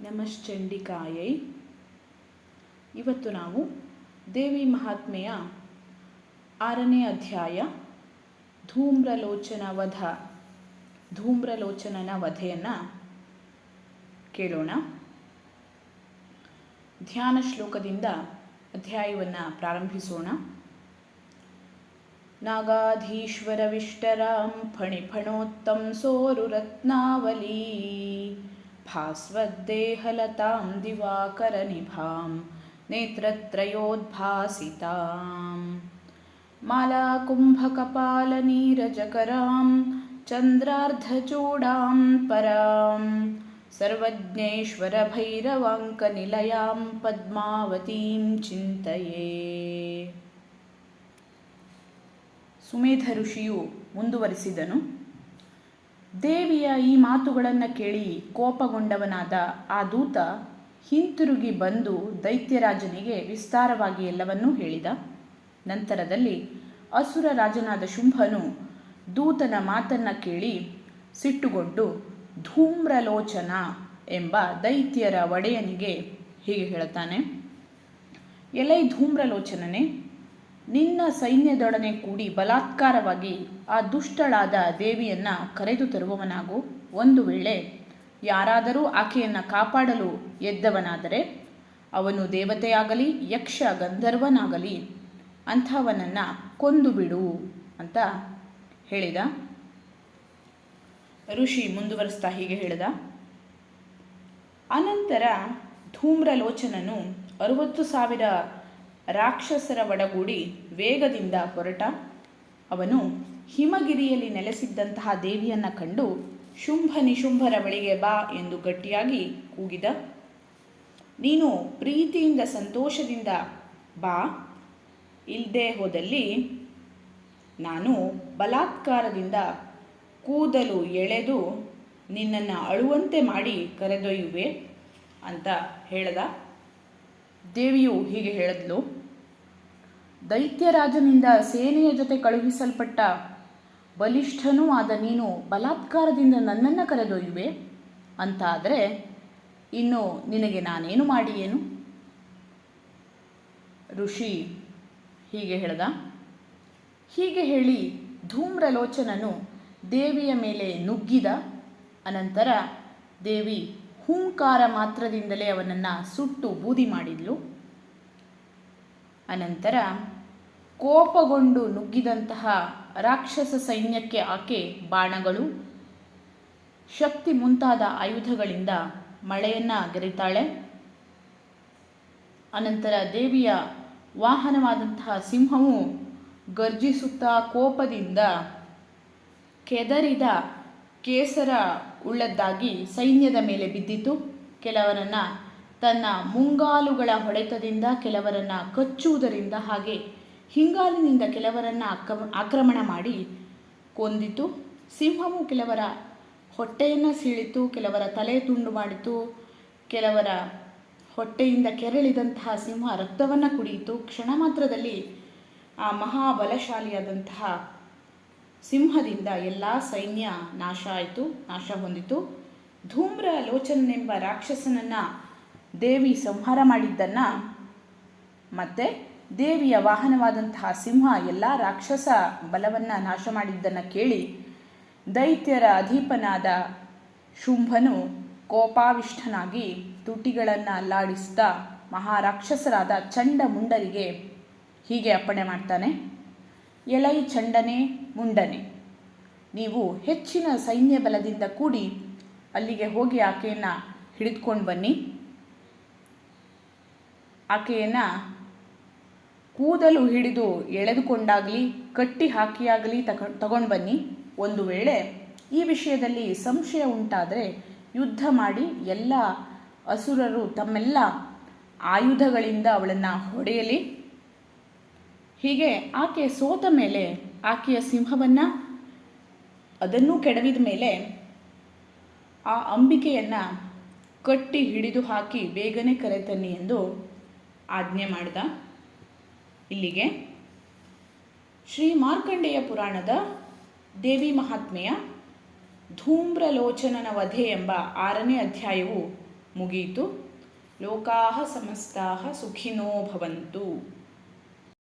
ನಮಶ್ಚಂಡಿಕಾಯೈ. ಇವತ್ತು ನಾವು ದೇವಿ ಮಹಾತ್ಮೆಯ ಆರನೇ ಅಧ್ಯಾಯ ಧೂಮ್ರಲೋಚನ ವಧ ಧೂಮ್ರಲೋಚನನ ವಧೆಯನ್ನು ಕೇಳೋಣ. ಧ್ಯಾನ ಶ್ಲೋಕದಿಂದ ಅಧ್ಯಾಯವನ್ನು ಪ್ರಾರಂಭಿಸೋಣ. ನಾಗಾಧೀಶ್ವರವಿಷ್ಟರಾಂ ಸೋರು ರತ್ನಾವಲಿ भास्वद्देहलतां दिवाकरनिभां नेत्रत्रयोद्भासितां मालाकुम्भकपालनीरजकरां चन्द्रार्धचूडां परां सर्वज्ञेश्वरभैरवाङ्कनिलयां पद्मावतीं चिन्तये ಸುಮೇಧ ಋಷಿಯು ಮುಂದುವರಿಸಿದನು ದೇವಿಯ ಈ ಮಾತುಗಳನ್ನು ಕೇಳಿ ಕೋಪಗೊಂಡವನಾದ ಆ ದೂತ ಹಿಂತಿರುಗಿ ಬಂದು ದೈತ್ಯರಾಜನಿಗೆ ವಿಸ್ತಾರವಾಗಿ ಎಲ್ಲವನ್ನೂ ಹೇಳಿದ. ನಂತರದಲ್ಲಿ ಅಸುರ ರಾಜನಾದ ಶುಂಭನು ದೂತನ ಮಾತನ್ನು ಕೇಳಿ ಸಿಟ್ಟುಗೊಂಡು, ಧೂಮ್ರಲೋಚನ ಎಂಬ ದೈತ್ಯರ ಒಡೆಯನಿಗೆ ಹೀಗೆ ಹೇಳುತ್ತಾನೆ. ಎಲೈ ಧೂಮ್ರಲೋಚನನೆ ನಿನ್ನ ಸೈನ್ಯದೊಡನೆ ಕೂಡಿ ಬಲಾತ್ಕಾರವಾಗಿ ಆ ದುಷ್ಟಳಾದ ದೇವಿಯನ್ನು ಕರೆದು ತರುವವನಾಗು. ಒಂದು ವೇಳೆ ಯಾರಾದರೂ ಆಕೆಯನ್ನು ಕಾಪಾಡಲು ಎದ್ದವನಾದರೆ ಅವನು ದೇವತೆಯಾಗಲಿ, ಯಕ್ಷ ಗಂಧರ್ವನಾಗಲಿ, ಅಂಥವನನ್ನು ಕೊಂದು ಬಿಡು ಅಂತ ಹೇಳಿದ. ಋಷಿ ಮುಂದುವರಿಸ್ತಾ ಹೀಗೆ ಹೇಳಿದ. ಅನಂತರ ಧೂಮ್ರಲೋಚನನು ಅರುವತ್ತು ಸಾವಿರ ರಾಕ್ಷಸರ ಒಡಗೂಡಿ ವೇಗದಿಂದ ಹೊರಟ. ಅವನು ಹಿಮಗಿರಿಯಲ್ಲಿ ನೆಲೆಸಿದ್ದಂತಹ ದೇವಿಯನ್ನು ಕಂಡು, ಶುಂಭ ನಿಶುಂಭರ ಬಳಿಗೆ ಬಾ ಎಂದು ಗಟ್ಟಿಯಾಗಿ ಕೂಗಿದ. ನೀನು ಪ್ರೀತಿಯಿಂದ ಸಂತೋಷದಿಂದ ಬಾ. ಇಲ್ಲದೆ ಹೋದಲ್ಲಿ ನಾನು ಬಲಾತ್ಕಾರದಿಂದ ಕೂದಲು ಎಳೆದು ನಿನ್ನನ್ನು ಅಳುವಂತೆ ಮಾಡಿ ಕರೆದೊಯ್ಯುವೆ ಅಂತ ಹೇಳದ. ದೇವಿಯು ಹೀಗೆ ಹೇಳಿದ್ಲು. ದೈತ್ಯರಾಜನಿಂದ ಸೇನೆಯ ಜೊತೆ ಕಳುಹಿಸಲ್ಪಟ್ಟ ಬಲಿಷ್ಠನೂ ಆದ ನೀನು ಬಲಾತ್ಕಾರದಿಂದ ನನ್ನನ್ನು ಕರೆದೊಯ್ಯುವೆ? ಅಂತಾದರೆ, ಇನ್ನು ನಿನಗೆ ನಾನೇನು ಮಾಡಿ ಏನು ಋಷಿ ಹೀಗೆ ಹೇಳ್ದ, ಹೀಗೆ ಹೇಳಿ ಧೂಮ್ರಲೋಚನನು ದೇವಿಯ ಮೇಲೆ ನುಗ್ಗಿದ. ಅನಂತರ ದೇವಿ ಹೂಂಕಾರ ಮಾತ್ರದಿಂದಲೇ ಅವನನ್ನು ಸುಟ್ಟು ಬೂದಿ ಮಾಡಿದ್ಲು. ಅನಂತರ ಕೋಪಗೊಂಡು ನುಗ್ಗಿದಂತಹ ರಾಕ್ಷಸ ಸೈನ್ಯಕ್ಕೆ ಆಕೆ ಬಾಣಗಳು. ಶಕ್ತಿ ಮುಂತಾದ ಆಯುಧಗಳಿಂದ ಮಳೆಯನ್ನು ಗೆರಿತಾಳೆ. ಅನಂತರ ದೇವಿಯ ವಾಹನವಾದಂತಹ ಸಿಂಹವು ಗರ್ಜಿಸುತ್ತಾ ಕೋಪದಿಂದ ಕೆದರಿದ ಕೇಸರ ಉಳ್ಳದ್ದಾಗಿ ಸೈನ್ಯದ ಮೇಲೆ ಬಿದ್ದಿತು. ಕೆಲವರನ್ನು ತನ್ನ ಮುಂಗಾಲುಗಳ ಹೊಡೆತದಿಂದ, ಕೆಲವರನ್ನು ಕಚ್ಚುವುದರಿಂದ ಹಾಗೆ ಹಿಂಗಾಲಿನಿಂದ ಕೆಲವರನ್ನು ಆಕ್ರಮ ಆಕ್ರಮಣ ಮಾಡಿ ಕೊಂದಿತು. ಸಿಂಹವು ಕೆಲವರ ಹೊಟ್ಟೆಯನ್ನು ಸೀಳಿತು, ಕೆಲವರ ತಲೆ ತುಂಡು ಮಾಡಿತು, ಕೆಲವರ ಹೊಟ್ಟೆಯಿಂದ ಕೆರಳಿದಂತಹ ಸಿಂಹ ರಕ್ತವನ್ನು ಕುಡಿಯಿತು. ಕ್ಷಣ ಮಾತ್ರದಲ್ಲಿ ಆ ಮಹಾಬಲಶಾಲಿಯಾದಂತಹ ಸಿಂಹದಿಂದ ಎಲ್ಲ ಸೈನ್ಯ ನಾಶ ಆಯಿತು, ನಾಶ ಹೊಂದಿತು. ಧೂಮ್ರ ಲೋಚನನೆಂಬ ರಾಕ್ಷಸನನ್ನು ದೇವಿ ಸಂಹಾರ ಮಾಡಿದ್ದನ್ನು ಮತ್ತು ದೇವಿಯ ವಾಹನವಾದಂತಹ ಸಿಂಹ ಎಲ್ಲ ರಾಕ್ಷಸ ಬಲವನ್ನು ನಾಶ ಮಾಡಿದ್ದನ್ನು ಕೇಳಿ ದೈತ್ಯರ ಅಧೀಪನಾದ ಶುಂಭನು ಕೋಪಾವಿಷ್ಠನಾಗಿ ತುಟಿಗಳನ್ನು ಅಲ್ಲಾಡಿಸಿದ ಮಹಾರಾಕ್ಷಸರಾದ ಚಂಡ ಮುಂಡರಿಗೆ ಹೀಗೆ ಅಪ್ಪಣೆ ಮಾಡ್ತಾನೆ, ಎಲೈ ಚಂಡನೆ ಮುಂಡನೆ, ನೀವು ಹೆಚ್ಚಿನ ಸೈನ್ಯ ಬಲದಿಂದ ಕೂಡಿ ಅಲ್ಲಿಗೆ ಹೋಗಿ ಆಕೆಯನ್ನು ಹಿಡಿದುಕೊಂಡು ಬನ್ನಿ. ಆಕೆಯನ್ನು ಕೂದಲು ಹಿಡಿದು ಎಳೆದುಕೊಂಡಾಗಲಿ, ಕಟ್ಟಿ ಹಾಕಿಯಾಗಲಿ ತಗ ತಗೊಂಡು ಬನ್ನಿ. ಒಂದು ವೇಳೆ ಈ ವಿಷಯದಲ್ಲಿ ಸಂಶಯ ಉಂಟಾದರೆ ಯುದ್ಧ ಮಾಡಿ ಎಲ್ಲ ಅಸುರರು ತಮ್ಮೆಲ್ಲ ಆಯುಧಗಳಿಂದ ಅವಳನ್ನು ಹೊಡೆಯಲಿ. ಹೀಗೆ ಆಕೆ ಸೋತ ಮೇಲೆ ಆಕೆಯ ಸಿಂಹವನ್ನು, ಅದನ್ನೂ ಕೆಡವಿದ ಮೇಲೆ ಆ ಅಂಬಿಕೆಯನ್ನು ಕಟ್ಟಿ ಹಿಡಿದು ಹಾಕಿ ಬೇಗನೆ ಕರೆತನ್ನಿ ಎಂದು ಆಜ್ಞೆ ಮಾಡಿದ. ಇಲ್ಲಿಗೆ. ಶ್ರೀ ಮಾರ್ಕಂಡೇಯ ಪುರಾಣದ ದೇವಿ ಮಹಾತ್ಮೆಯ ಧೂಮ್ರಲೋಚನನ ವಧೆ ಎಂಬ ಆರನೇ ಅಧ್ಯಾಯವು ಮುಗಿಯಿತು. ಲೋಕಾಹ ಸಮಸ್ತಾಹ ಸುಖಿನೋ ಭವಂತು.